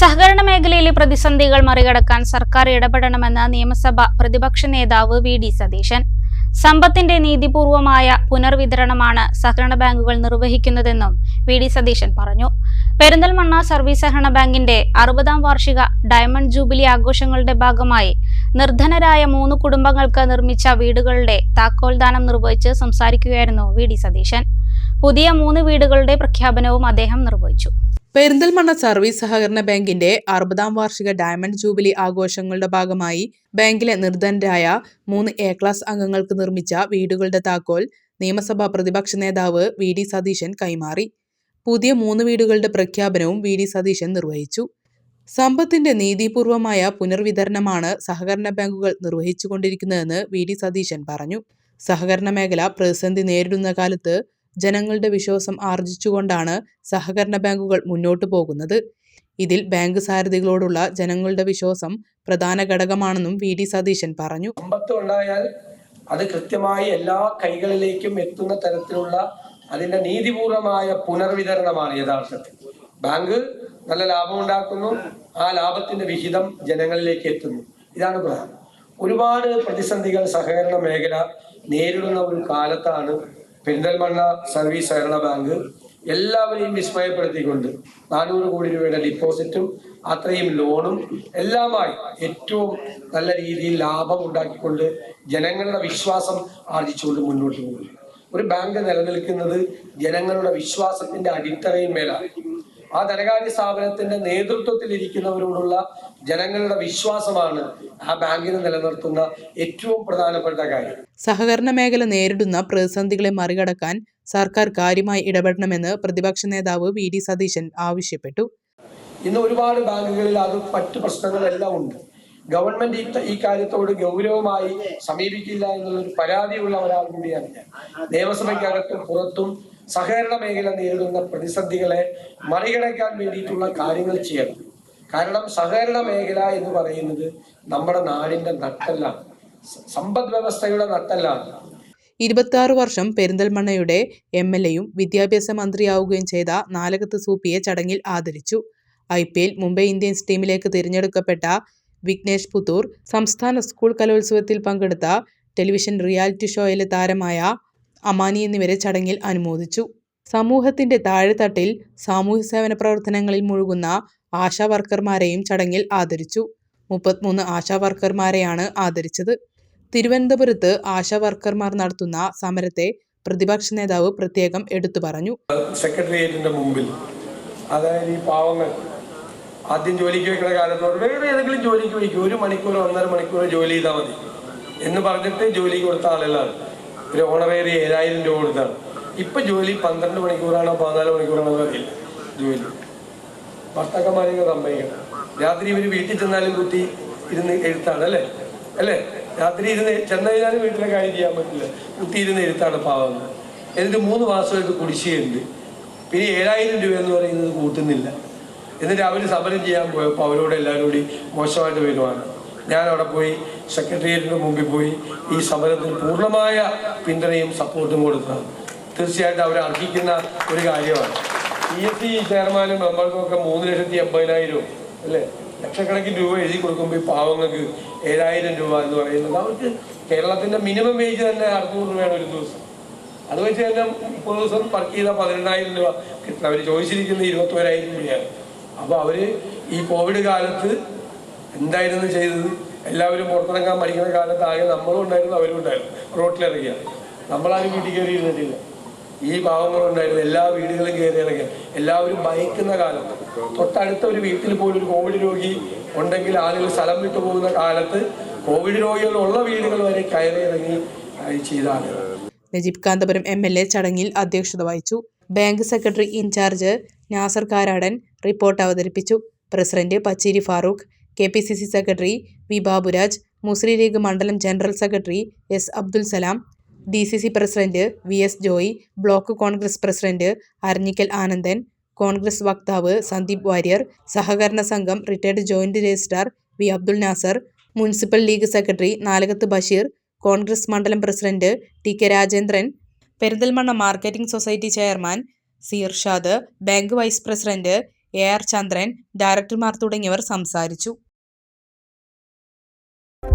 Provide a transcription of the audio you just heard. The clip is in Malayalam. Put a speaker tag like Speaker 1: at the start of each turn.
Speaker 1: സഹകരണ മേഖലയിലെ പ്രതിസന്ധികൾ മറികടക്കാൻ സർക്കാർ ഇടപെടണമെന്ന് നിയമസഭ പ്രതിപക്ഷ നേതാവ് വി ഡി സതീശൻ. സമ്പത്തിന്റെ നീതിപൂർവമായ പുനർവിതരണമാണ് സഹകരണ ബാങ്കുകൾ നിർവഹിക്കുന്നതെന്നും വി ഡി സതീശൻ പറഞ്ഞു. പെരിന്തൽമണ്ണ സർവീസ് സഹകരണ ബാങ്കിന്റെ അറുപതാം വാർഷിക ഡയമണ്ട് ജൂബിലി ആഘോഷങ്ങളുടെ ഭാഗമായി നിർധനരായ മൂന്ന് കുടുംബങ്ങൾക്ക് നിർമ്മിച്ച വീടുകളുടെ താക്കോൽദാനം നിർവഹിച്ച് സംസാരിക്കുകയായിരുന്നു വി ഡി സതീശൻ. പുതിയ മൂന്ന് വീടുകളുടെ പ്രഖ്യാപനവും അദ്ദേഹം നിർവഹിച്ചു.
Speaker 2: പെരിന്തൽമണ്ണ സർവീസ് സഹകരണ ബാങ്കിന്റെ അറുപതാം വാർഷിക ഡയമണ്ട് ജൂബിലി ആഘോഷങ്ങളുടെ ഭാഗമായി ബാങ്കിലെ നിർധനരായ മൂന്ന് എ ക്ലാസ് അംഗങ്ങൾക്ക് നിർമ്മിച്ച വീടുകളുടെ താക്കോൽ നിയമസഭാ പ്രതിപക്ഷ നേതാവ് വി ഡി സതീശൻ കൈമാറി. പുതിയ മൂന്ന് വീടുകളുടെ പ്രഖ്യാപനവും വി ഡി സതീശൻ നിർവഹിച്ചു. സമ്പത്തിന്റെ നീതിപൂർവമായ പുനർവിതരണമാണ് സഹകരണ ബാങ്കുകൾ നിർവഹിച്ചുകൊണ്ടിരിക്കുന്നതെന്ന് വി ഡി സതീശൻ പറഞ്ഞു. സഹകരണ മേഖല പ്രതിസന്ധി നേരിടുന്ന കാലത്ത് ജനങ്ങളുടെ വിശ്വാസം ആർജിച്ചുകൊണ്ടാണ് സഹകരണ ബാങ്കുകൾ മുന്നോട്ടു പോകുന്നത്. ഇതിൽ ബാങ്ക് സാരഥികളോടുള്ള ജനങ്ങളുടെ വിശ്വാസം പ്രധാന ഘടകമാണെന്നും വി. ഡി. സതീശൻ പറഞ്ഞു.
Speaker 3: സമ്പത്ത് ഉണ്ടായാൽ അത് കൃത്യമായി എല്ലാ കൈകളിലേക്കും എത്തുന്ന തരത്തിലുള്ള അതിന്റെ നീതിപൂർവമായ പുനർവിതരണമാണ് യഥാർത്ഥത്തിൽ. ബാങ്ക് നല്ല ലാഭം ഉണ്ടാക്കുന്നു. ആ ലാഭത്തിന്റെ വിഹിതം ജനങ്ങളിലേക്ക് എത്തുന്നു. ഇതാണ് പ്രധാനം. ഒരുപാട് പ്രതിസന്ധികൾ സഹകരണ മേഖല നേരിടുന്ന ഒരു കാലത്താണ് പെരിന്തൽമണ്ണ സർവീസ് സഹകരണ ബാങ്ക് എല്ലാവരെയും വിസ്മയപ്പെടുത്തിക്കൊണ്ട് നാനൂറ് കോടി രൂപയുടെ ഡിപ്പോസിറ്റും അത്രയും ലോണും എല്ലാമായി ഏറ്റവും നല്ല രീതിയിൽ ലാഭം ഉണ്ടാക്കിക്കൊണ്ട് ജനങ്ങളുടെ വിശ്വാസം ആർജിച്ചുകൊണ്ട് മുന്നോട്ട് പോകുന്നു. ഒരു ബാങ്ക് നിലനിൽക്കുന്നത് ജനങ്ങളുടെ വിശ്വാസത്തിന്റെ അടിത്തറയിന്മേലാണ്. ആ ധനകാര്യ സ്ഥാപനത്തിന്റെ നേതൃത്വത്തിൽ ഇരിക്കുന്നവരോടുള്ള ജനങ്ങളുടെ വിശ്വാസമാണ് ആ ബാങ്കിന് നിലനിർത്തുന്ന ഏറ്റവും പ്രധാനപ്പെട്ട കാര്യം.
Speaker 2: സഹകരണ മേഖല നേരിടുന്ന പ്രതിസന്ധികളെ മറികടക്കാൻ സർക്കാർ കാര്യമായി ഇടപെടണമെന്ന് പ്രതിപക്ഷ നേതാവ് വി ഡി സതീശൻ ആവശ്യപ്പെട്ടു.
Speaker 3: ഇന്ന് ഒരുപാട് ബാങ്കുകളിൽ അത് മറ്റു പ്രശ്നങ്ങളെല്ലാം ഉണ്ട്. ഗവൺമെന്റ് ഈ കാര്യത്തോട് ഗൗരവമായി സമീപിക്കില്ല എന്നുള്ളൊരു പരാതിയുള്ള ഒരാൾ കൂടിയാണ് ഞാൻ. നിയമസഭയ്ക്കകത്തും പുറത്തും സഹകരണ മേഖല നേരിടുന്ന പ്രതിസന്ധികളെ മറികടക്കാൻ വേണ്ടിയിട്ടുള്ള കാര്യങ്ങൾ ചെയ്യണം. കാരണം സഹകരണ മേഖല എന്ന് പറയുന്നത് നമ്മുടെ നാടിന്റെ നട്ടല്ലാണ്. സമ്പദ് വ്യവസ്ഥയുടെ നട്ടല്ലാണ്.
Speaker 2: ഇരുപത്തിയാറ് വർഷം പെരിന്തൽമണ്ണയുടെ എം എൽ എയും വിദ്യാഭ്യാസ മന്ത്രിയാവുകയും ചെയ്ത നാലകത്ത് സൂപ്പിയെ ചടങ്ങിൽ ആദരിച്ചു. I P L Mumbai Indians ടീമിലേക്ക് തിരഞ്ഞെടുക്കപ്പെട്ട വിഘ്നേഷ് പുത്തൂർ സംസ്ഥാന സ്കൂൾ കലോത്സവത്തിൽ പങ്കെടുത്ത ടെലിവിഷൻ റിയാലിറ്റി ഷോയിലെ താരമായ അമാനി എന്നിവരെ ചടങ്ങിൽ അനുമോദിച്ചു. സമൂഹത്തിന്റെ താഴെത്തട്ടിൽ സാമൂഹ്യ സേവന പ്രവർത്തനങ്ങളിൽ മുഴുകുന്ന ആശാ വർക്കർമാരെയും ചടങ്ങിൽ ആദരിച്ചു. മുപ്പത്തിമൂന്ന് ആശാ വർക്കർമാരെയാണ് ആദരിച്ചത്. തിരുവനന്തപുരത്ത് ആശാ വർക്കർമാർ നടത്തുന്ന സമരത്തെ പ്രതിപക്ഷ നേതാവ് പ്രത്യേകം എടുത്തു പറഞ്ഞു.
Speaker 3: സെക്രട്ടേറിയറ്റിന്റെ മുമ്പിൽ അതായത് ഈ പാവങ്ങൾ ആദ്യം ജോലിക്ക് വെക്കുന്ന കാലത്തോട് വേറെ ഏതെങ്കിലും ജോലിക്ക് വയ്ക്കും. ഒരു മണിക്കൂർ ഒന്നര മണിക്കൂർ ജോലി ചെയ്താൽ മതി. എന്ന് പറഞ്ഞിട്ട് ജോലി കൊടുത്ത ആളുകളാണ്. ഒരു ഓണറേറി ഏഴായിരം രൂപ കൊടുത്താണ്. ഇപ്പൊ ജോലി പന്ത്രണ്ട് മണിക്കൂറാണോ പതിനാല് മണിക്കൂറാണോ അറിയില്ല. ജോലി. ഭർത്താക്കന്മാരെയൊക്കെ സമ്മതിക്കണം. രാത്രി ഇവർ വീട്ടിൽ ചെന്നാലും കുത്തി ഇരുന്ന് എഴുത്താണ് അല്ലേ? അല്ലേ? രാത്രി ഇരുന്ന് ചെന്ന് കഴിഞ്ഞാലും വീട്ടിലെ കാര്യം ചെയ്യാൻ പറ്റില്ല. കുത്തി ഇരുന്ന് എഴുത്താണ് പാവം. എന്നിട്ട് മൂന്ന് മാസമായിട്ട് കുടിശ്ശിയുണ്ട് പിന്നെ ഏഴായിരം രൂപ എന്ന് പറയുന്നത് കൂട്ടുന്നില്ല. എന്നിട്ട് അവർ സമരം ചെയ്യാൻ പോയപ്പോൾ അവരോട് എല്ലാവരും കൂടി മോശമായിട്ട് വരുവാണ് ഞാൻ അവിടെ പോയി സെക്രട്ടേറിയറ്റിന് മുമ്പിൽ പോയി ഈ സമരത്തിന് പൂർണമായ പിന്തുണയും സപ്പോർട്ടും കൊടുത്തതാണ് തീർച്ചയായിട്ടും അവർ അർഹിക്കുന്ന ഒരു കാര്യമാണ്. പി എസ് സി ചെയർമാനും മെമ്പർക്കുമൊക്കെ മൂന്ന് ലക്ഷത്തി എൺപതിനായിരവും അല്ലേ? ലക്ഷക്കണക്കിന് രൂപ എഴുതി കൊടുക്കുമ്പോൾ ഈ പാവങ്ങൾക്ക് ഏഴായിരം രൂപ എന്ന് പറയുന്നത് അവർക്ക് കേരളത്തിന്റെ മിനിമം വേജ് തന്നെ അറുന്നൂറ് രൂപയാണ് ഒരു ദിവസം. അത് വെച്ച് തന്നെ മുപ്പത് ദിവസം വർക്ക് ചെയ്താൽ പതിനെണ്ണായിരം രൂപ കിട്ടണം അവർ ചോദിച്ചിരിക്കുന്ന ഇരുപത്തോരായിരം രൂപയാണ്. അപ്പോൾ അവർ ഈ കോവിഡ് കാലത്ത് എന്തായിരുന്നു ചെയ്തത്? എല്ലാവരും പുറത്തിറങ്ങാൻ പഠിക്കുന്ന കാലത്ത് ആകെ നമ്മളും ഉണ്ടായിരുന്നു അവരും ഉണ്ടായിരുന്നു. റോട്ടിലിറങ്ങിയ. നമ്മളാരും വീട്ടിൽ കയറി ഇരുന്നിട്ടില്ല. ഈ പാവങ്ങളും ഉണ്ടായിരുന്നു. എല്ലാ വീടുകളും കയറി ഇറങ്ങിയ. എല്ലാവരും ഭയക്കുന്ന കാലം. തൊട്ടടുത്ത ഒരു വീട്ടിൽ പോലും ഒരു കോവിഡ് രോഗി ഉണ്ടെങ്കിൽ ആളുകൾ സ്ഥലം വിട്ടു പോകുന്ന കാലത്ത് കോവിഡ് രോഗികൾ ഉള്ള വീടുകൾ വരെ കയറി ഇറങ്ങി ചെയ്താണ്
Speaker 2: Najeeb Kanthapuram M L A ചടങ്ങിൽ അധ്യക്ഷത വഹിച്ചു. Bank secretary in charge Nasar Karadan report അവതരിപ്പിച്ചു. President Pacheri Farooq K P C C secretary V Baburaj Muslim League മണ്ഡലം general secretary S Abdul Salam D C C president V S Joy block Congress president Aranhikkal Anandan Congress വക്താവ് സന്ദീപ് വാര്യർ സഹകരണ സംഘം retired joint registrar V Abdul Nasar municipal League secretary Nalakath Basheer Congress മണ്ഡലം president T K Rajendran Perinthalmanna marketing society chairman C Irshad bank vice president A R Chandran ഡയറക്ടർമാർ തുടങ്ങിയവർ സംസാരിച്ചു.